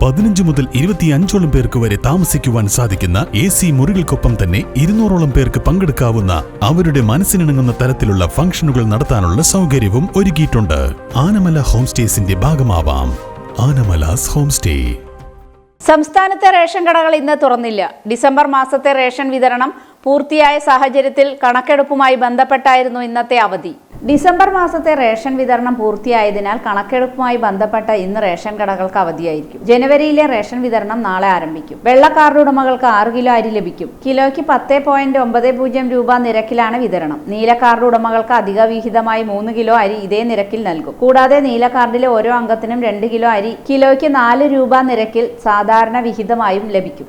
പതിനഞ്ച് മുതൽ ഇരുപത്തിയഞ്ചോളം പേർക്ക് വരെ താമസിക്കുവാൻ സാധിക്കുന്ന എ സി മുറികൾക്കൊപ്പം തന്നെ ഇരുന്നൂറോളം പേർക്ക് പങ്കെടുക്കാവുന്ന അവരുടെ മനസ്സിനിണങ്ങുന്ന തരത്തിലുള്ള ഫംഗ്ഷനുകൾ നടത്താനുള്ള സൗകര്യവും ഒരുക്കിയിട്ടുണ്ട്. ആനമല ഹോം സ്റ്റേസിന്റെ ഭാഗമാവാം. ആനമലാസ് ഹോം സ്റ്റേ സംസ്ഥാനത്തെ റേഷൻ കടകൾ ഇന്ന് തുറന്നില്ല. ഡിസംബർ മാസത്തെ റേഷൻ വിതരണം പൂർത്തിയായ സാഹചര്യത്തിൽ കണക്കെടുപ്പുമായി ബന്ധപ്പെട്ടായിരുന്നു ഇന്നത്തെ അവധി. ഡിസംബർ മാസത്തെ റേഷൻ വിതരണം പൂർത്തിയായതിനാൽ കണക്കെടുപ്പുമായി ബന്ധപ്പെട്ട ഇന്ന് റേഷൻ കടകൾക്ക് അവധിയായിരിക്കും. ജനുവരിയിലെ റേഷൻ വിതരണം നാളെ ആരംഭിക്കും. വെള്ള കാർഡ് ഉടമകൾക്ക് ആറ് കിലോ അരി ലഭിക്കും. കിലോയ്ക്ക് പത്ത് പോയിന്റ് ഒമ്പത് പൂജ്യം രൂപ നിരക്കിലാണ് വിതരണം. നീല കാർഡ് ഉടമകൾക്ക് അധിക വിഹിതമായി മൂന്ന് കിലോ അരി ഇതേ നിരക്കിൽ നൽകും. കൂടാതെ നീല കാർഡിലെ ഓരോ അംഗത്തിനും രണ്ട് കിലോ അരി കിലോയ്ക്ക് നാല് രൂപ നിരക്കിൽ സാധാരണ വിഹിതമായും ലഭിക്കും.